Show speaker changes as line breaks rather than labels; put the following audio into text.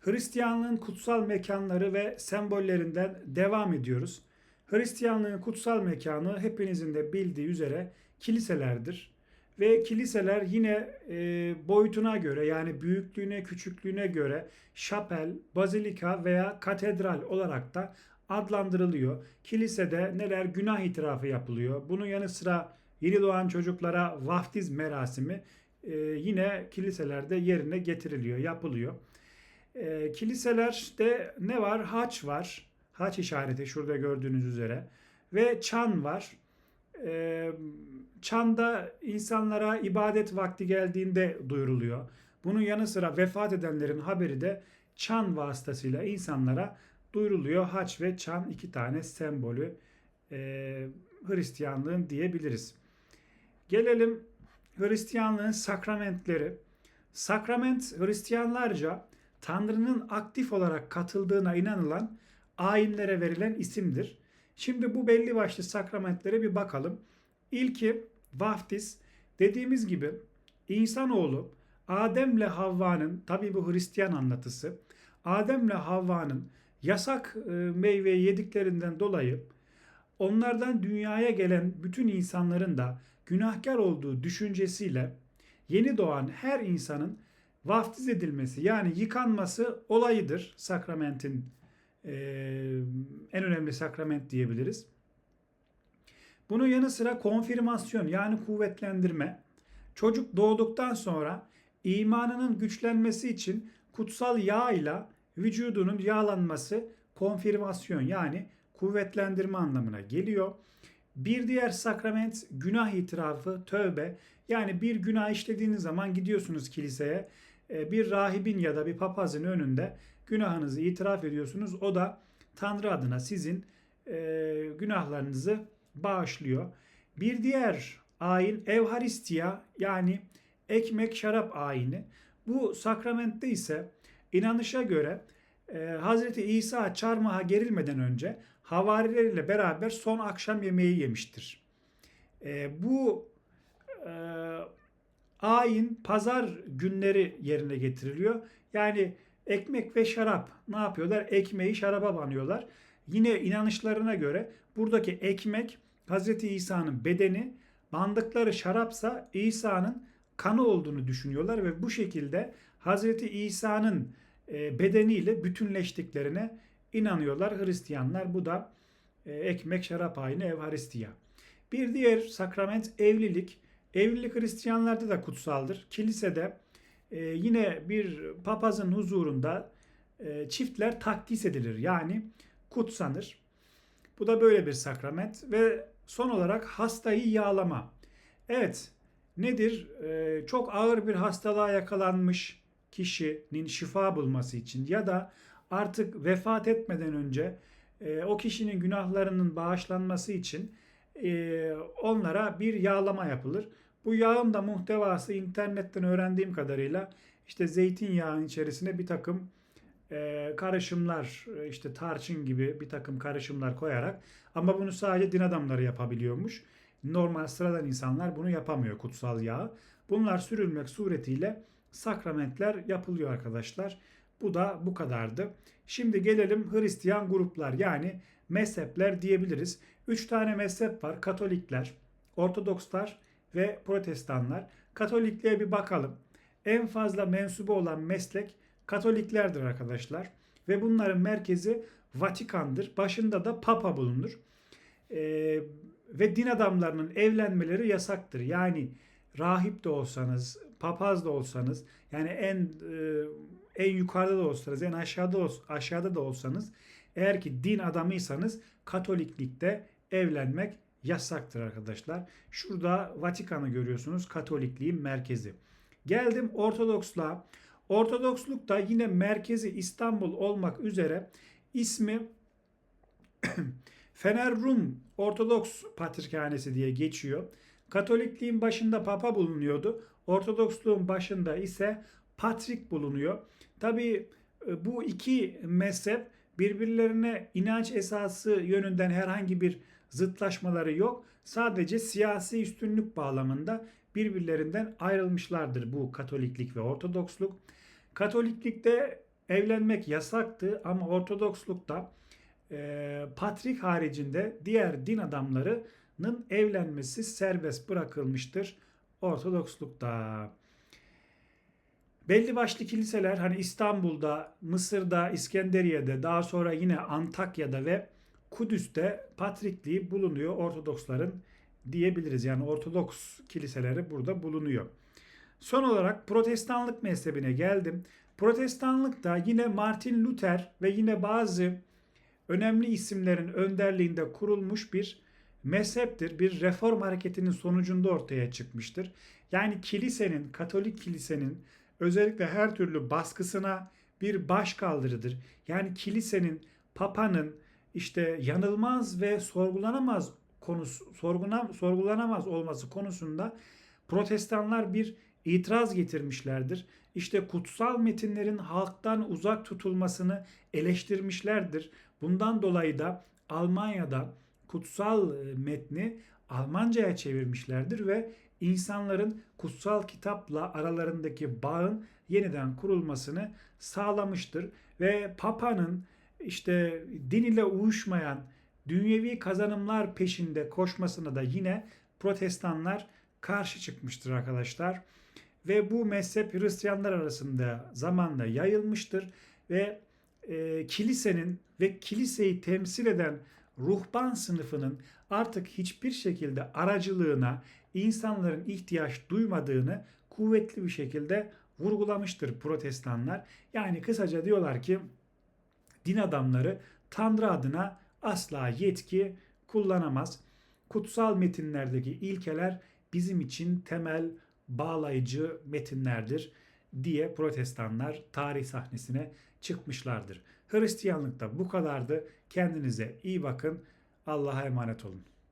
Hristiyanlığın kutsal mekanları ve sembollerinden devam ediyoruz. Hristiyanlığın kutsal mekanı hepinizin de bildiği üzere kiliselerdir. Ve kiliseler yine e, boyutuna göre yani büyüklüğüne küçüklüğüne göre şapel, bazilika veya katedral olarak da adlandırılıyor. Kilisede neler günah itirafı yapılıyor. Bunun yanı sıra yeni doğan çocuklara vaftiz merasimi e, yine kiliselerde yerine getiriliyor, yapılıyor. E, kiliselerde ne var? Haç var. Haç işareti şurada gördüğünüz üzere. Ve çan var. E, çanda insanlara ibadet vakti geldiğinde duyuruluyor. Bunun yanı sıra vefat edenlerin haberi de çan vasıtasıyla insanlara duyuruluyor. Haç ve çan iki tane sembolü e, Hristiyanlığın diyebiliriz. Gelelim Hristiyanlığın sakramentleri. Sakrament Hristiyanlarca Tanrı'nın aktif olarak katıldığına inanılan ayinlere verilen isimdir. Şimdi bu belli başlı sakramentlere bir bakalım. İlki vaftiz. Dediğimiz gibi insanoğlu Adem'le Havva'nın tabi bu Hristiyan anlatısı Adem'le Havva'nın yasak e, meyveyi yediklerinden dolayı onlardan dünyaya gelen bütün insanların da günahkar olduğu düşüncesiyle yeni doğan her insanın vaftiz edilmesi yani yıkanması olayıdır sakramentin e, en önemli sakrament diyebiliriz. Bunun yanı sıra konfirmasyon yani kuvvetlendirme. Çocuk doğduktan sonra imanının güçlenmesi için kutsal yağ ile vücudunun yağlanması konfirmasyon yani kuvvetlendirme anlamına geliyor. Bir diğer sakrament günah itirafı, tövbe. Yani bir günah işlediğiniz zaman gidiyorsunuz kiliseye. E, Bir rahibin ya da bir papazın önünde günahınızı itiraf ediyorsunuz. O da Tanrı adına sizin e, günahlarınızı bağışlıyor. Bir diğer ayin Evharistiya yani ekmek şarap ayini. Bu sakramentte ise inanışa göre e, Hazreti İsa çarmıha gerilmeden önce havarileriyle beraber son akşam yemeği yemiştir. Bu ayin pazar günleri yerine getiriliyor. Yani ekmek ve şarap ne yapıyorlar? Ekmeği şaraba banıyorlar. Yine inanışlarına göre buradaki ekmek Hazreti İsa'nın bedeni, bandıkları şarapsa İsa'nın kanı olduğunu düşünüyorlar ve bu şekilde Hazreti İsa'nın e, bedeniyle bütünleştiklerine inanıyorlar Hristiyanlar. Bu da e, ekmek şarap ayini Evharistiya. Bir diğer sakrament evlilik. Evlilik Hristiyanlarda da kutsaldır. Kilisede e, yine bir papazın huzurunda çiftler takdis edilir. Yani kutsanır. Bu da böyle bir sakrament ve son olarak hastayı yağlama. Evet nedir? Çok ağır bir hastalığa yakalanmış kişinin şifa bulması için ya da artık vefat etmeden önce e, o kişinin günahlarının bağışlanması için e, onlara bir yağlama yapılır. Bu yağın da muhtevası internetten öğrendiğim kadarıyla işte zeytinyağının içerisine bir takım e, karışımlar işte tarçın gibi bir takım karışımlar koyarak ama bunu sadece din adamları yapabiliyormuş. Normal sıradan insanlar bunu yapamıyor kutsal yağı. Bunlar sürülmek suretiyle sakramentler yapılıyor arkadaşlar. Bu da bu kadardı. Şimdi gelelim Hristiyan gruplar yani mezhepler diyebiliriz. Üç tane mezhep var. Katolikler, Ortodokslar ve Protestanlar. Katolikliğe bir bakalım. En fazla mensubu olan meslek Katoliklerdir arkadaşlar. Ve bunların merkezi Vatikan'dır. Başında da Papa bulunur. Ee, ve din adamlarının evlenmeleri yasaktır. Yani rahip de olsanız, papaz da olsanız, yani en e, en yukarıda da olsanız, en aşağıda aşağıda da olsanız, eğer ki din adamıysanız Katoliklikte evlenmek yasaktır arkadaşlar. Şurada Vatikan'ı görüyorsunuz. Katolikliğin merkezi. Geldim Ortodoksluğa. Ortodoksluk da yine merkezi İstanbul olmak üzere ismi Fener Rum Ortodoks Patrikhanesi diye geçiyor. Katolikliğin başında papa bulunuyordu. Ortodoksluğun başında ise patrik bulunuyor. Tabi e, bu iki mezhep birbirlerine inanç esası yönünden herhangi bir zıtlaşmaları yok. Sadece siyasi üstünlük bağlamında birbirlerinden ayrılmışlardır bu Katoliklik ve Ortodoksluk. Katoliklikte evlenmek yasaktı ama Ortodokslukta Patrik haricinde diğer din adamlarının evlenmesi serbest bırakılmıştır Ortodokslukta. Belli başlı kiliseler hani İstanbul'da, Mısır'da, İskenderiye'de, daha sonra yine Antakya'da ve Kudüs'te Patrikliği bulunuyor Ortodoksların diyebiliriz. Yani Ortodoks kiliseleri burada bulunuyor. Son olarak Protestanlık mezhebine geldim. Protestanlıkta yine Martin Luther ve yine bazı önemli isimlerin önderliğinde kurulmuş bir mezheptir. Bir reform hareketinin sonucunda ortaya çıkmıştır. Yani kilisenin, Katolik kilisenin özellikle her türlü baskısına bir baş kaldırıdır. Yani kilisenin, papanın işte yanılmaz ve sorgulanamaz konusu sorguna, sorgulanamaz olması konusunda protestanlar bir itiraz getirmişlerdir. İşte kutsal metinlerin halktan uzak tutulmasını eleştirmişlerdir. Bundan dolayı da Almanya'da kutsal e, metni Almanca'ya çevirmişlerdir ve insanların kutsal kitapla aralarındaki bağın yeniden kurulmasını sağlamıştır ve Papa'nın işte din ile uyuşmayan dünyevi kazanımlar peşinde koşmasına da yine protestanlar karşı çıkmıştır arkadaşlar. Ve bu mezhep Hristiyanlar arasında zamanla yayılmıştır ve e, kilisenin ve kiliseyi temsil eden ruhban sınıfının artık hiçbir şekilde aracılığına insanların ihtiyaç duymadığını kuvvetli bir şekilde vurgulamıştır protestanlar. Yani kısaca diyorlar ki din adamları Tanrı adına asla yetki kullanamaz. Kutsal metinlerdeki ilkeler bizim için temel bağlayıcı metinlerdir diye protestanlar tarih sahnesine çıkmışlardır. Hristiyanlıkta bu kadardı. Kendinize iyi bakın. Allah'a emanet olun.